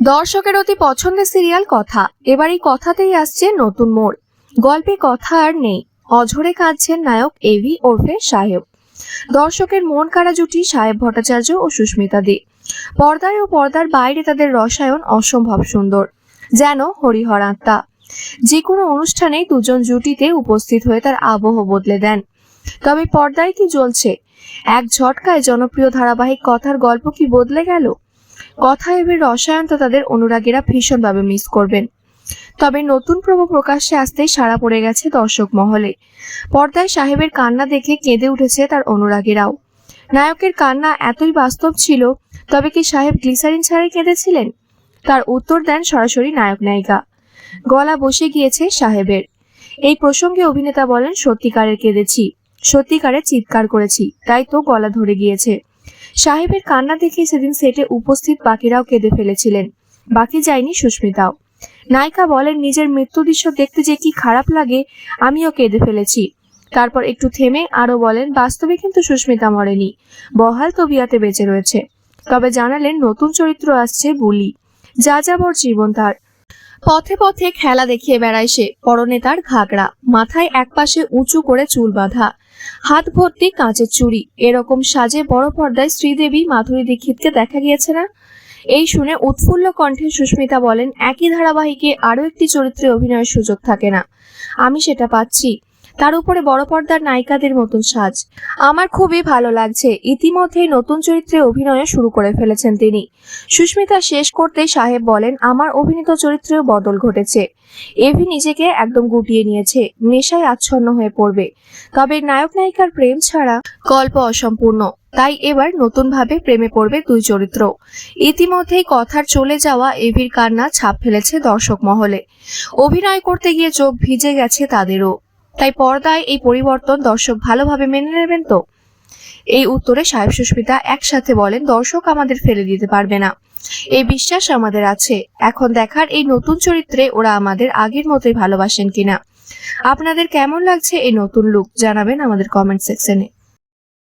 দর্শকের অতি পছন্দের সিরিয়াল কথা। এবার এই কথাতেই আসছে নতুন মোড়। গল্পে কথা আর নেই। অঝরে কাঁদছেন নায়ক এভি ওরফে সাহেব। দর্শকের মন কাড়া জুটি সাহেব ভট্টাচার্য ও সুস্মিতা দে। পর্দায় ও পর্দার বাইরে তাদের রসায়ন অসম্ভব সুন্দর। যেন হরিহর আত্মা। যে কোনো অনুষ্ঠানে দুজন জুটিতে উপস্থিত হয়ে তার আবহ বদলে দেন। তবে পর্দায় কি জ্বলছে? এক ঝটকায় জনপ্রিয় ধারাবাহিক কথার গল্প কি বদলে গেল? কথা রসায়ন তো তাদের অনুরাগীরা ভীষণভাবে মিস করবেন। তবে নতুন প্রভু প্রকাশ্যে আসতেই সাড়া পড়ে গেছে দর্শক মহলে। পর্দায় সাহেবের কান্না দেখে কেঁদে উঠেছে তার অনুরাগীরাও। নায়কের কান্না এতই বাস্তব ছিল, তবে কি সাহেব গ্লিসারিন ছাড়াই কেঁদেছিলেন? তার উত্তর দেন সরাসরি নায়ক নায়িকা। গলা বসে গিয়েছে সাহেবের। এই প্রসঙ্গে অভিনেতা বলেন, সত্যিকারের কেঁদেছি, সত্যিকারের চিৎকার করেছি, তাই তো গলা ধরে গিয়েছে। সাহেবের কান্না দেখে সেদিন সেটে উপস্থিত বাকিরাও কেঁদে ফেলেছিলেন। বাকি যায়নি সুস্মিতাও। নায়িকা বলেন, নিজের মৃত্যু দৃশ্য দেখতে যে কি খারাপ লাগে, আমিও কেঁদে ফেলেছি। তারপর একটু থেমে আরও বলেন, বাস্তবে কিন্তু সুস্মিতা মরেনি, বহাল তবিয়াতে বেঁচে রয়েছে। তবে জানালেন, নতুন চরিত্র আসছে বুলি। যা যাবর জীবন তার। পথে পথে খেলা দেখিয়ে বেড়ায় সে। পরনে তার ঘাগড়া মাথায় একপাশে উঁচু করে চুল বাঁধা। হাত ভর্তি কাঁচের চুড়ি। এরকম সাজে বড় পর্দায় শ্রীদেবী মাধুরী দীক্ষিতকে দেখা গিয়েছে না? এই শুনে উৎফুল্ল কণ্ঠে সুস্মিতা বলেন, একই ধারাবাহিকে আরও একটি চরিত্রে অভিনয়ের সুযোগ থাকে না। আমি সেটা পাচ্ছি। তার উপরে বড় পর্দার নায়িকাদের মতন সাজ। আমার খুবই ভালো লাগছে। ইতিমধ্যেই নতুন চরিত্রে অভিনয় শুরু করে ফেলেছেন তিনি। সুস্মিতা শেষ করতেই সাহেব বলেন, আমার অভিনীত চরিত্রেও বদল ঘটেছে। এভি নিজেকে একদম গুটিয়ে নিয়েছে, নেশায় আচ্ছন্ন হয়ে পড়বে। তবে নায়ক নায়িকার প্রেম ছাড়া গল্প অসম্পূর্ণ। তাই এবার নতুনভাবে প্রেমে পড়বে দুই চরিত্র। ইতিমধ্যেই কথার চলে যাওয়া এভির কান্না ছাপ ফেলেছে দর্শক মহলে। অভিনয় করতে গিয়ে চোখ ভিজে গেছে তাদেরও। তাই পর্দায় এই পরিবর্তন দর্শক ভালোভাবে মেনে নেবেন তো? এই উত্তরে সাহেব সুস্মিতা একসাথে বলেন, দর্শক আমাদের ফেলে দিতে পারবে না। এই বিশ্বাস আমাদের আছে। এখন দেখার এই নতুন চরিত্রে ওরা আমাদের আগের মতোই ভালোবাসেন কিনা? আপনাদের কেমন লাগছে এই নতুন লুক জানাবেন আমাদের কমেন্ট সেকশনে